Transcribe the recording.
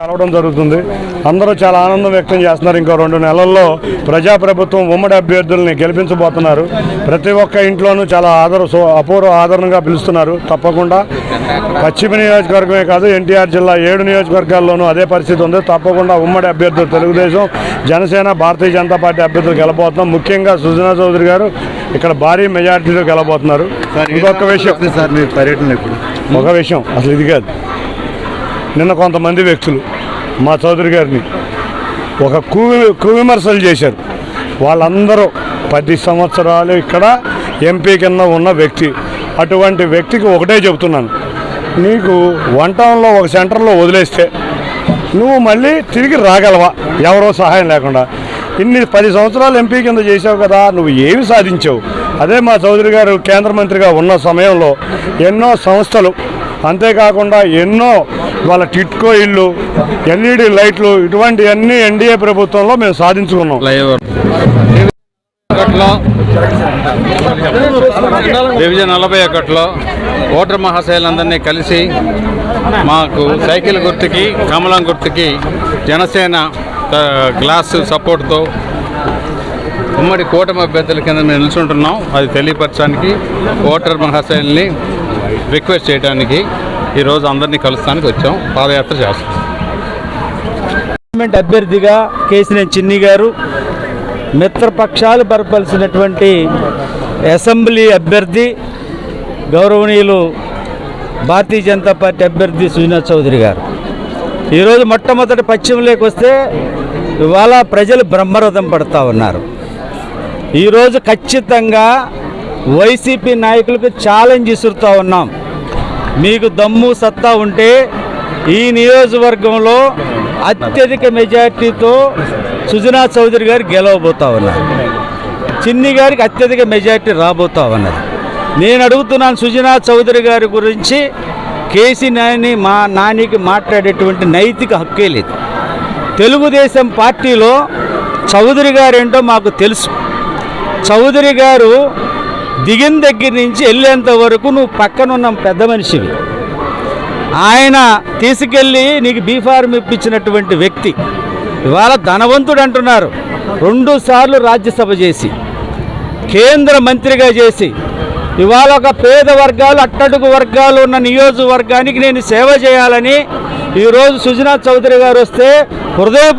కలవడం జరుగుతుంది. అందరూ చాలా ఆనందం వ్యక్తం చేస్తున్నారు. ఇంకో రెండు నెలల్లో ప్రజాప్రభుత్వం ఉమ్మడి అభ్యర్థుల్ని గెలిపించబోతున్నారు. ప్రతి ఒక్క ఇంట్లోనూ చాలా ఆదర అపూర్వ ఆదరణగా పిలుస్తున్నారు. తప్పకుండా పశ్చిమ నియోజకవర్గమే కాదు ఎన్టీఆర్ జిల్లా ఏడు నియోజకవర్గాల్లోనూ అదే పరిస్థితి ఉంది. తప్పకుండా ఉమ్మడి అభ్యర్థులు తెలుగుదేశం జనసేన భారతీయ జనతా పార్టీ అభ్యర్థులు గెలబోతున్నాం. ముఖ్యంగా సుజనా చౌదరి గారు ఇక్కడ భారీ మెజార్టీలో గెలబోతున్నారు. ఇంకొక విషయం. సార్ మీరు పర్యటన ఇప్పుడు? ఒక విషయం. అసలు ఇది కాదు. నిన్న కొంతమంది వ్యక్తులు మా చౌదరి గారిని ఒక కువి కువిమర్శలు చేశారు. వాళ్ళందరూ పది సంవత్సరాలు ఇక్కడ ఎంపీ కింద ఉన్న వ్యక్తి. అటువంటి వ్యక్తికి ఒకటే చెబుతున్నాను. నీకు వన్ టౌన్లో ఒక సెంటర్లో వదిలేస్తే నువ్వు మళ్ళీ తిరిగి రాగలవా? ఎవరో సహాయం లేకుండా. ఇన్ని పది సంవత్సరాలు ఎంపీ కింద చేసావు కదా నువ్వు ఏమి సాధించావు? అదే మా చౌదరి గారు కేంద్ర మంత్రిగా ఉన్న సమయంలో ఎన్నో సంస్థలు అంతేకాకుండా ఎన్నో వాళ్ళ టిట్కో ఇల్లు ఎల్ఈడి లైట్లు ఇటువంటివన్నీ ఎన్డీఏ ప్రభుత్వంలో మేము సాధించుకున్నాం. డివిజన్ నలభై ఒకటిలో ఓటర్ మహాశైలందరినీ కలిసి మాకు సైకిల్ గుర్తుకి కమలం గుర్తుకి జనసేన గ్లాస్ సపోర్ట్తో ఉమ్మడి కూటమి అభ్యర్థుల కింద మేము నిల్చుంటున్నాం. అది తెలియపరచడానికి ఓటర్ మహాశైల్ని రిక్వెస్ట్ చేయడానికి ఈరోజు అందరినీ కలుస్తానికి వచ్చాం. పాదయాత్ర చేస్తాం. పార్లమెంట్ అభ్యర్థిగా కేసినేని చిన్ని గారు మిత్రపక్షాలు బరపలిసినటువంటి అసెంబ్లీ అభ్యర్థి గౌరవనీయులు భారతీయ జనతా పార్టీ అభ్యర్థి సుజనా చౌదరి గారు. ఈరోజు మొట్టమొదటి పశ్చిమలోకి వస్తే ఇవాళ ప్రజలు బ్రహ్మరథం పడుతూ ఉన్నారు. ఈరోజు ఖచ్చితంగా వైసీపీ నాయకులకు ఛాలెంజ్ ఇసురుతూ ఉన్నాం. మీకు దమ్ము సత్తా ఉంటే ఈ నియోజకవర్గంలో అత్యధిక మెజార్టీతో సుజనా చౌదరి గారు గెలవబోతా ఉన్నారు. చిన్ని గారికి అత్యధిక మెజార్టీ రాబోతా ఉన్నది. నేను అడుగుతున్నాను సుజనా చౌదరి గారి గురించి. కేసీ నాని మా నానికి మాట్లాడేటువంటి నైతిక హక్కే లేదు. తెలుగుదేశం పార్టీలో చౌదరి గారు ఏంటో మాకు తెలుసు. చౌదరి గారు దిగిన దగ్గర నుంచి వెళ్ళేంత వరకు నువ్వు పక్కనున్న పెద్ద మనిషివి. ఆయన తీసుకెళ్ళి నీకు బీఫార్మ్ ఇప్పించినటువంటి వ్యక్తి. ఇవాళ ధనవంతుడు అంటున్నారు. రెండు సార్లు రాజ్యసభ చేసి కేంద్ర మంత్రిగా చేసి ఇవాళ ఒక పేద వర్గాలు అట్టడుగు వర్గాలు ఉన్న నియోజకవర్గానికి నేను సేవ చేయాలని ఈరోజు సుజనా చౌదరి గారు వస్తే హృదయపూర్వక